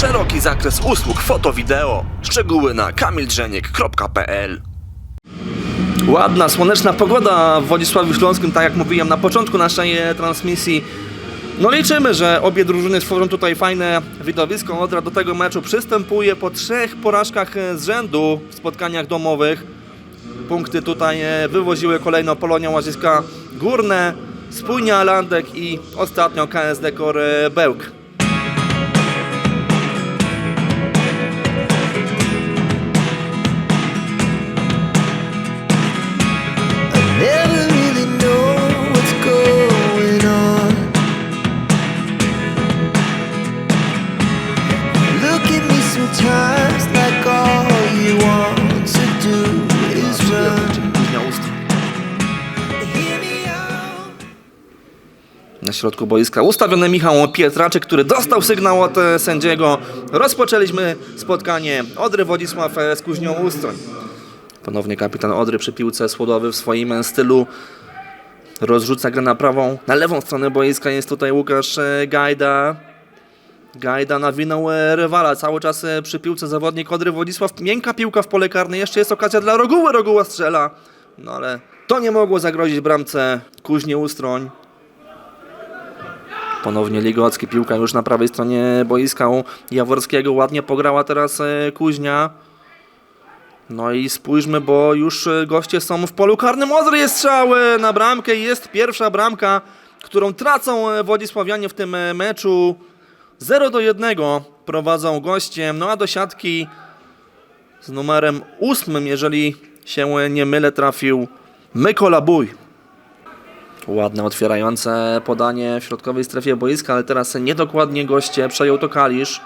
Szeroki zakres usług foto-wideo. Szczegóły na kamildrzeniek.pl Ładna, słoneczna pogoda w Wodzisławiu Śląskim, tak jak mówiłem na początku naszej e, transmisji. No liczymy, że obie drużyny stworzą tutaj fajne widowisko. Odra do tego meczu przystępuje po trzech porażkach e, z rzędu w spotkaniach domowych. Punkty tutaj e, wywoziły kolejno Polonia Łaziska Górne, Spójnia Landek i ostatnio KSD Kor Bełk. Środku boiska ustawiony Michał Pietraczek, który dostał sygnał od e, sędziego. Rozpoczęliśmy spotkanie Odry Wodzisław e, z Kuźnią Ustroń. Ponownie kapitan Odry przy piłce Słodowy w swoim stylu rozrzuca grę na prawą. Na lewą stronę boiska jest tutaj Łukasz e, Gajda. Gajda nawinął rywala, cały czas przy piłce zawodnik Odry Wodzisław. Miękka piłka w pole karne, jeszcze jest okazja dla Roguły, Roguła strzela. No ale to nie mogło zagrozić bramce Kuźnie Ustroń. Ponownie Ligocki, piłka już na prawej stronie boiska u Jaworskiego. Ładnie pograła teraz e, Kuźnia. No i spójrzmy, bo już e, goście są w polu karnym. Odry jest strzał e, na bramkę. Jest pierwsza bramka, którą tracą e, Wodzisławianie w tym meczu. 0 do 1 prowadzą goście. No a do siatki z numerem 8, jeżeli się nie mylę, trafił Mykola Bój. Ładne otwierające podanie w środkowej strefie boiska, ale teraz niedokładnie goście przejął to Kalisz.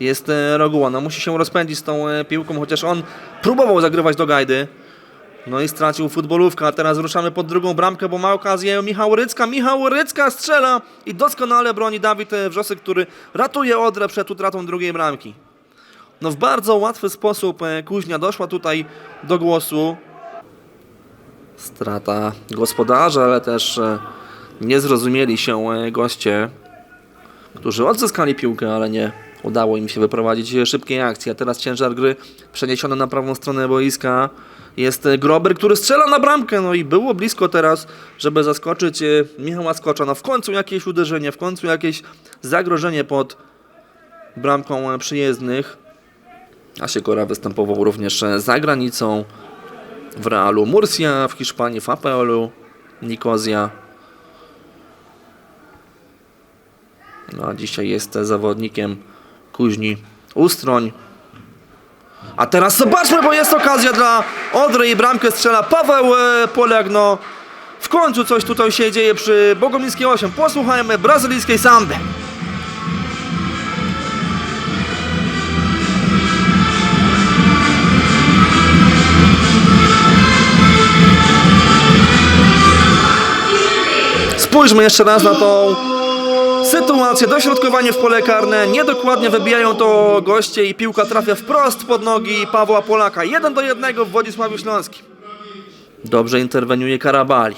Jest e, Roguła, no musi się rozpędzić z tą e, piłką, chociaż on próbował zagrywać do Gajdy. No i stracił futbolówkę, a teraz ruszamy pod drugą bramkę, bo ma okazję Michał Rycka. Michał Rycka strzela i doskonale broni Dawid e, Wrzosek, który ratuje Odrę przed utratą drugiej bramki. No w bardzo łatwy sposób Kuźnia doszła tutaj do głosu. Strata gospodarza, ale też e, nie zrozumieli się e, goście, którzy odzyskali piłkę, ale nie udało im się wyprowadzić szybkiej akcji. A teraz ciężar gry przeniesiony na prawą stronę boiska. Jest e, Grober, który strzela na bramkę, no i było blisko teraz, żeby zaskoczyć Michała Skocza. No w końcu jakieś uderzenie, w końcu jakieś zagrożenie pod bramką przyjezdnych. Asikora występował również za granicą w Realu Murcia, w Hiszpanii w APL-u Nikozja. No a dzisiaj jest zawodnikiem Kuźni Ustroń. A teraz zobaczmy, bo jest okazja dla Odry i bramkę strzela Paweł e, Polak. No w końcu coś tutaj się dzieje przy Bogomińskiej 8. Posłuchajmy brazylijskiej samby. Spójrzmy jeszcze raz na tą sytuację. Dośrodkowanie w pole karne. Niedokładnie wybijają to goście i piłka trafia wprost pod nogi Pawła Polaka. 1 do 1 w Wodzisławiu Śląskim. Dobrze interweniuje Karabali.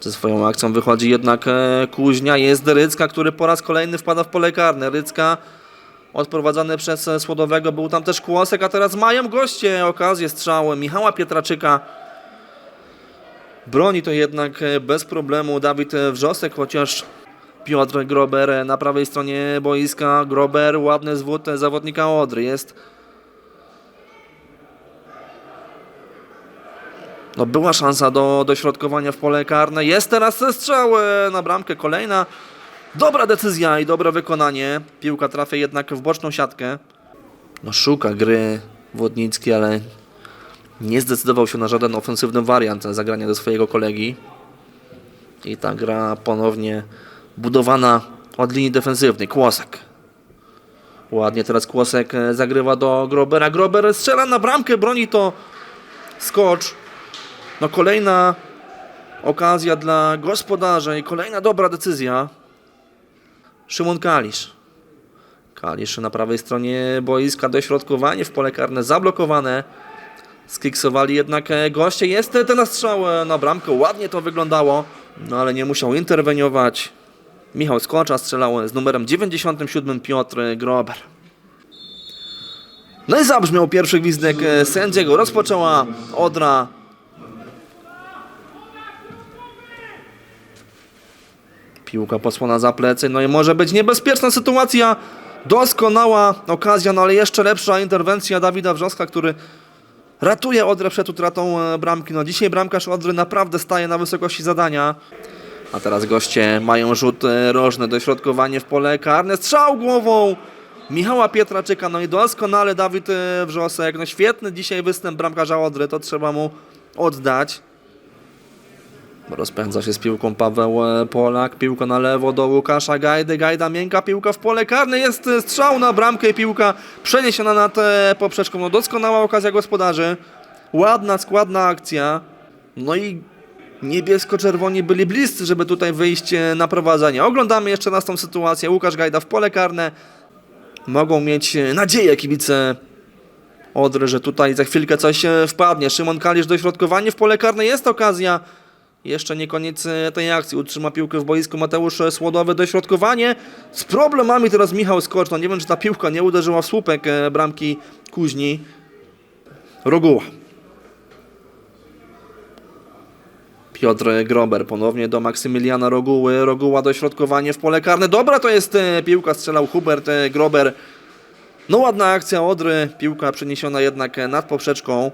Ze swoją akcją wychodzi jednak e, Kuźnia. Jest Rycka, który po raz kolejny wpada w pole karne. Rycka odprowadzany przez Słodowego. Był tam też Kłosek, a teraz mają goście okazję strzały Michała Pietraczyka. Broni to jednak e, bez problemu Dawid e, Wrzosek, chociaż Piotr Grober e, na prawej stronie boiska. Grober, ładny zwód zawodnika Odry. Jest. No była szansa do dośrodkowania w pole karne. Jest teraz strzał na bramkę. Kolejna dobra decyzja i dobre wykonanie. Piłka trafia jednak w boczną siatkę. No szuka gry Wodnicki, ale nie zdecydował się na żaden ofensywny wariant zagrania do swojego kolegi. I ta gra ponownie budowana od linii defensywnej. Kłosek. Ładnie teraz Kłosek e, zagrywa do Grobera. Grober strzela na bramkę, broni to skocz. No kolejna okazja dla gospodarza i kolejna dobra decyzja. Szymon Kalisz. Kalisz na prawej stronie boiska, dośrodkowanie w pole karne zablokowane. Skiksowali jednak e, goście. Jest ten strzał e, na bramkę. Ładnie to wyglądało. No ale nie musiał interweniować. Michał Skocza strzelał z numerem 97 Piotr Grober. No i zabrzmiał pierwszy gwizdek e, sędziego. Rozpoczęła Odra. Piłka posłana za plecy. No i może być niebezpieczna sytuacja. Doskonała okazja, no ale jeszcze lepsza interwencja Dawida Wrzoska, który ratuje Odrę przed utratą e, bramki. No dzisiaj bramkarz Odry naprawdę staje na wysokości zadania. A teraz goście mają rzut e, rożny, dośrodkowanie w pole karne, strzał głową Michała Pietraczyka, no i doskonale Dawid e, Wrzosek, no świetny dzisiaj występ bramkarza Odry, to trzeba mu oddać. Rozpędza się z piłką Paweł e, Polak, piłka na lewo do Łukasza Gajdy, Gajda miękka piłka w pole karne, jest e, strzał na bramkę i piłka przeniesiona nad e, poprzeczką, no doskonała okazja gospodarzy, ładna, składna akcja, no i niebiesko-czerwoni byli bliscy, żeby tutaj wyjść na prowadzenie. Oglądamy jeszcze raz tą sytuację, Łukasz Gajda w pole karne, mogą mieć nadzieję kibice Odry, że tutaj za chwilkę coś wpadnie. Szymon Kalisz dośrodkowanie w pole karne, jest okazja. Jeszcze nie koniec e, tej akcji. Utrzyma piłkę w boisku Mateusz Słodowy. Dośrodkowanie z problemami teraz Michał Skocz. No nie wiem, czy ta piłka nie uderzyła w słupek e, bramki Kuźni. Roguła. Piotr Grober ponownie do Maksymiliana Roguły. Roguła dośrodkowanie w pole karne. Dobra to jest e, piłka, strzelał Hubert Grober. No ładna akcja Odry. Piłka przeniesiona jednak nad poprzeczką.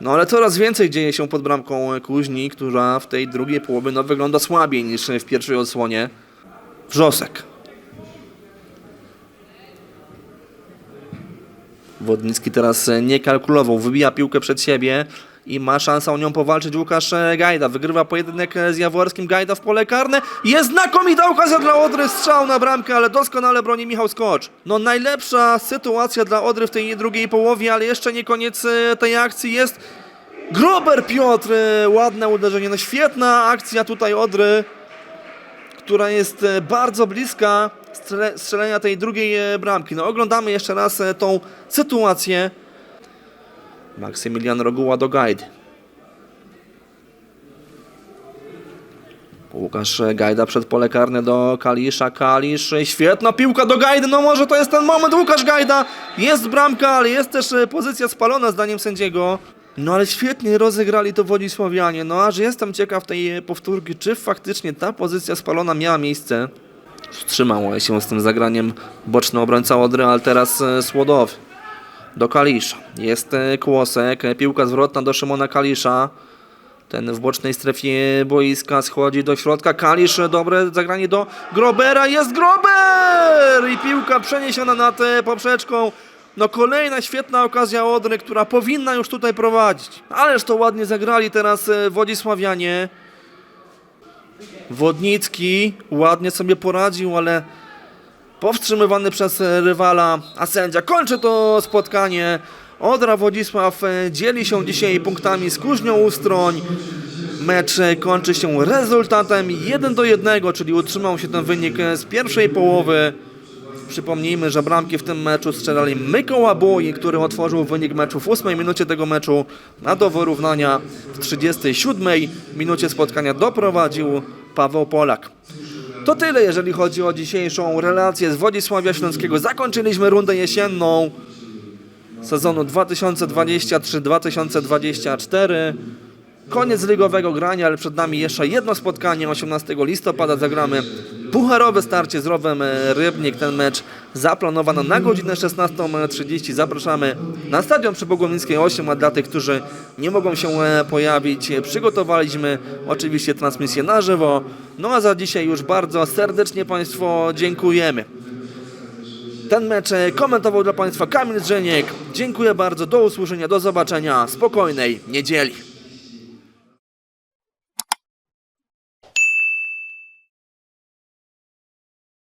No ale coraz więcej dzieje się pod bramką Kuźni, która w tej drugiej połowie no, wygląda słabiej niż w pierwszej odsłonie. Wrzosek. Wodnicki teraz nie kalkulował, wybija piłkę przed siebie i ma szansę o nią powalczyć Łukasz e, Gajda. Wygrywa pojedynek e, z Jaworskim, Gajda w pole karne. Jest znakomita okazja dla Odry, strzał na bramkę, ale doskonale broni Michał Skocz. No najlepsza sytuacja dla Odry w tej drugiej połowie, ale jeszcze nie koniec e, tej akcji jest Grober Piotr, ładne uderzenie, no świetna akcja tutaj Odry która jest bardzo bliska strzele, strzelenia tej drugiej bramki. No oglądamy jeszcze raz tą sytuację. Maksymilian Roguła do Gajdy. Łukasz Gajda przed pole karne do Kalisza. Kalisz, świetna piłka do Gajdy. No może to jest ten moment. Łukasz Gajda. Jest bramka, ale jest też e, pozycja spalona zdaniem sędziego. No ale świetnie rozegrali to Wodzisławianie. No aż jestem ciekaw tej e, powtórki, czy faktycznie ta pozycja spalona miała miejsce. Wstrzymał się z tym zagraniem boczny obrońca Odry, ale teraz e, Słodowy. Do Kalisza. Jest e, Kłosek. e, Piłka zwrotna do Szymona Kalisza. Ten w bocznej strefie boiska schodzi do środka. Kalisz, e, dobre zagranie do Grobera. Jest Grober! I piłka przeniesiona nad poprzeczką. No kolejna świetna okazja Odry, która powinna już tutaj prowadzić. Ależ to ładnie zagrali teraz Wodzisławianie. Wodnicki ładnie sobie poradził, ale powstrzymywany przez rywala, a sędzia kończy to spotkanie. Odra Wodzisław e, dzieli się dzisiaj punktami z Kuźnią Ustroń. Mecz e, kończy się rezultatem 1 do 1, czyli utrzymał się ten wynik e, z pierwszej połowy. Przypomnijmy, że bramki w tym meczu strzelali Mykoła Boi, który otworzył wynik meczu w 8 minucie tego meczu, a do wyrównania w 37 minucie spotkania doprowadził Paweł Polak. To tyle, jeżeli chodzi o dzisiejszą relację z Wodzisławia Śląskiego. Zakończyliśmy rundę jesienną sezonu 2023-2024. Koniec ligowego grania, ale przed nami jeszcze jedno spotkanie. 18 listopada zagramy pucharowe starcie z Rowem e, Rybnik. Ten mecz zaplanowano na godzinę 16.30. Zapraszamy na stadion przy Bogomińskiej 8, a dla tych, którzy nie mogą się e, pojawić, e, przygotowaliśmy oczywiście transmisję na żywo. No a za dzisiaj już bardzo serdecznie Państwu dziękujemy. Ten mecz komentował dla Państwa Kamil Drzeniek. Dziękuję bardzo, do usłyszenia, do zobaczenia, spokojnej niedzieli.